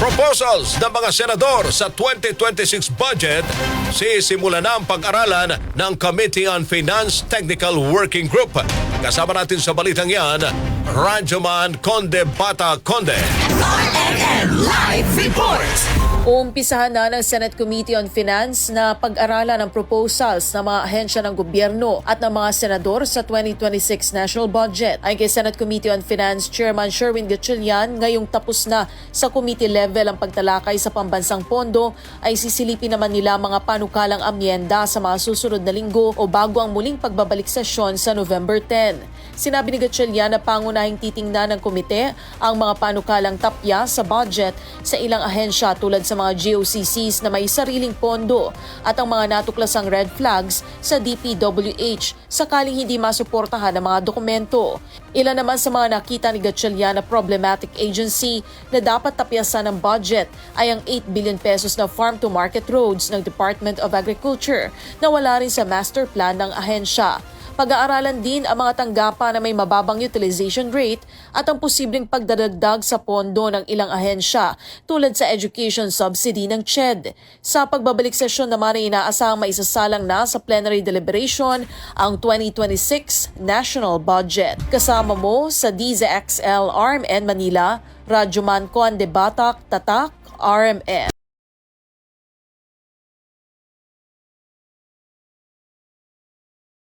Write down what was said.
Proposals ng mga senador sa 2026 budget, sisimula na ang pag-aralan ng Committee on Finance Technical Working Group. Kasama natin sa balitang yan, Radyoman Conde Bata Conde. RNN Live Report! Uumpisahan na ng Senate Committee on Finance na pag-aralan ang proposals ng mga ahensya ng gobyerno at ng mga senador sa 2026 national budget. Ayon kay Senate Committee on Finance Chairman Sherwin Gatchalian, ngayong tapos na sa committee level ang pagtalakay sa pambansang pondo ay sisilipin naman nila mga panukalang amyenda sa mga susunod na linggo o bago ang muling pagbabalik sesyon sa November 10. Sinabi ni Gatchalian na pangunahing titingnan ng komite ang mga panukalang tapya sa budget sa ilang ahensya tulad sa mga GOCCs na may sariling pondo at ang mga natuklasang red flags sa DPWH sakaling hindi masuportahan ang mga dokumento. Ilan naman sa mga nakita ni Gatchalian na problematic agency na dapat tapyasan ng budget ay ang 8 billion pesos na farm-to-market roads ng Department of Agriculture na wala rin sa master plan ng ahensya. Pag-aaralan din ang mga tanggapan na may mababang utilization rate at ang posibleng pagdadagdag sa pondo ng ilang ahensya tulad sa education subsidy ng CHED. Sa pagbabalik sesyon naman ay inaasahang maisasalang na sa plenary deliberation ang 2026 national budget. Kasama mo sa DZXL RMN Manila, Radyoman Conde Batak, Tatak, RMN.